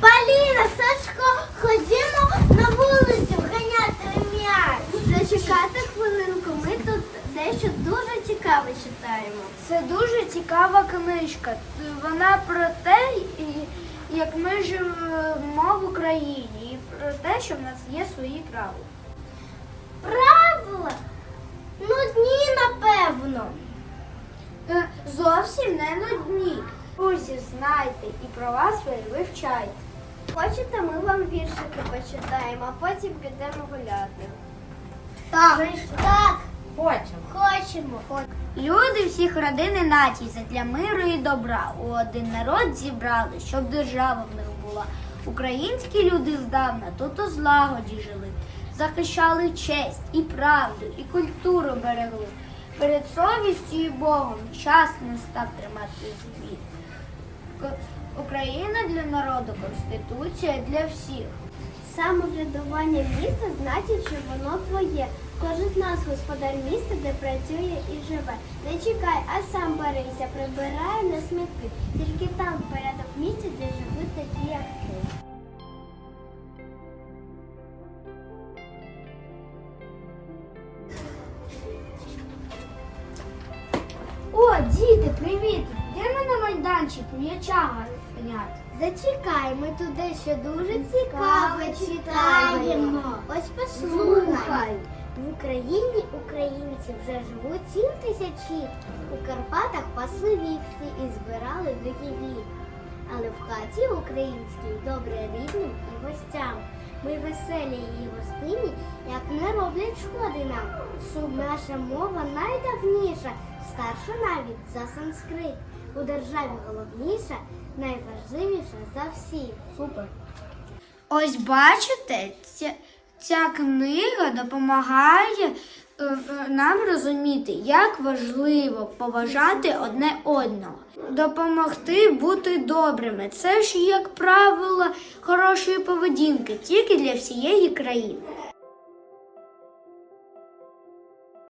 Поліна, Сашко, ходімо на вулицю ганяти м'яч. Зачекайте хвилинку, ми тут дещо дуже цікаве читаємо. Це дуже цікава книжка. Вона про те, як ми живемо в Україні, і про те, що в нас є свої правила. Правила? Нудні, напевно. Е, Зовсім не нудні. Друзі, знайте і права свої вивчайте. Хочете, ми вам віршики почитаємо, а потім підемо гуляти. Так, Так, Хочемо. хочемо. люди всіх родин і націй задля миру і добра у один народ зібрали, щоб держава в них була. Українські люди здавна тут у злагоді жили, захищали честь і правду, і культуру берегли. Перед совістю і Богом час не став тримати звіт. Україна для народу, конституція для всіх. Самоврядування міста значить, що воно твоє. Кожен з нас господар міста, де працює і живе. Не чекай, а сам берися, прибирай на смітки. Тільки там порядок в місті, де живуть такі, діти, привіт! Йдемо на майданчик м'яча ганяти. Зачекай, ми тут дещо дуже цікаве читаємо. Ось послухай. В Україні українці вже живуть сім тисячі. У Карпатах пасли вівці і збирали дикі хліб. Але в хаті українській добре рідним і гостям. Ми веселі і гостині, як не роблять шкоди нам. Наша мова найдавніша, старша навіть за санскрит. У державі головніша, найважливіша за всіх. Супер. Ось бачите, ця, ця книга допомагає е, е, нам розуміти, як важливо поважати одне одного, допомогти бути добрими. Це ж, як правило, хорошої поведінки тільки для всієї країни.